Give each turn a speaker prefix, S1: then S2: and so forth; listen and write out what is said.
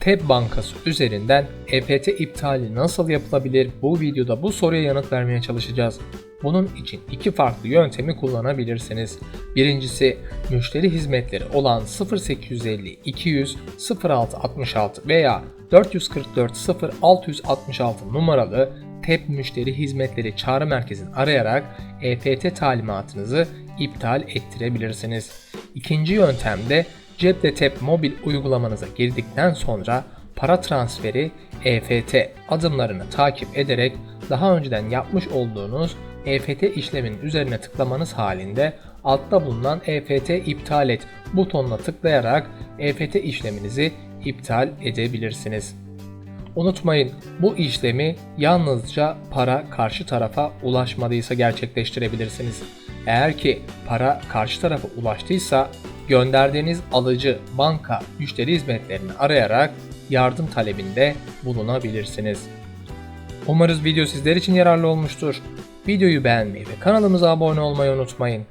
S1: TEB Bankası üzerinden EFT iptali nasıl yapılabilir? Bu videoda bu soruya yanıt vermeye çalışacağız. Bunun için iki farklı yöntemi kullanabilirsiniz. Birincisi müşteri hizmetleri olan 0850 200 0666 veya 444 0666 numaralı TEP müşteri hizmetleri çağrı merkezini arayarak EFT talimatınızı iptal ettirebilirsiniz. İkinci yöntemde cepte TEP mobil uygulamanıza girdikten sonra para transferi EFT adımlarını takip ederek daha önceden yapmış olduğunuz EFT işleminin üzerine tıklamanız halinde altta bulunan EFT iptal et butonuna tıklayarak EFT işleminizi iptal edebilirsiniz. Unutmayın bu işlemi yalnızca para karşı tarafa ulaşmadıysa gerçekleştirebilirsiniz. Eğer ki para karşı tarafa ulaştıysa gönderdiğiniz alıcı banka müşteri hizmetlerini arayarak yardım talebinde bulunabilirsiniz. Umarız video sizler için yararlı olmuştur. Videoyu beğenmeyi ve kanalımıza abone olmayı unutmayın.